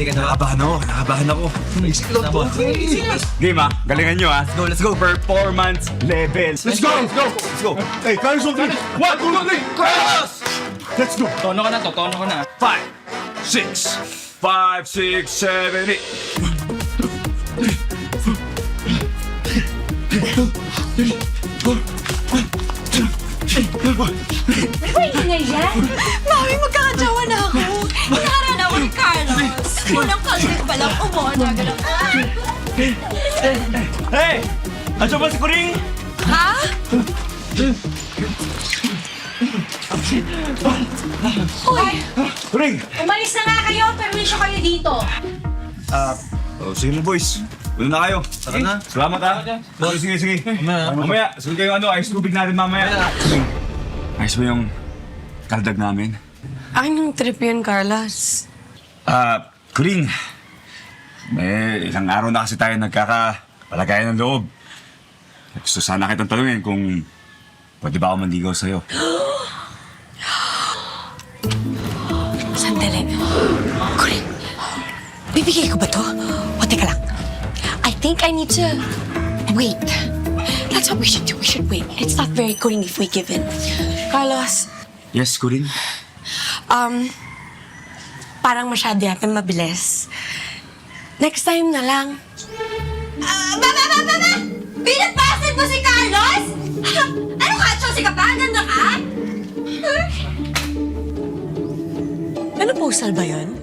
Ready ka na ba? Nakabahan ako, nakabahan ako. Game ah, galingan nyo ah. Let's go, let's go. Performance levels. Let's go, let's go. Let's go. Hey, Carlos on three. One, two, three. Carlos! Let's go. Tono ka na to, tono ka na. Five, six, five, six, seven, eight. Wait nga yan! Unang kalbit pa lang, umona ka lang. Hey! Andiyan ba si Kuring? Ha? Uy, Kuring! umalis na nga kayo. Permission kayo dito. Ah, oh, sige mo boys. Una na kayo. Tara na. Salamat ha. Sige, sige, sige. Mamaya. Mamaya, sunod kayo ano, ice tubig natin mamaya. Ayos ba yung kaldag namin? Anong trip yun, Carlos? Ah, Kuring. May ilang araw na kasi tayo nagkakapalagayan ng loob. Gusto sana kitang tanungin kung pwede ba ako manligaw sa'yo. Sandali. Kuring, bibigay ko ba to? O, teka lang. I think I need to wait. That's what we should do. We should wait. It's not very Kuring if we give in. Carlos, Yes, Kuring? um, parang masyado yata mabilis. Next time na lang. Ah, ba, ba, ba, ba, ba? Mo si Carlos? Ano ka, Chelsea ka pa? Ganda ka? Ano postal ba yun?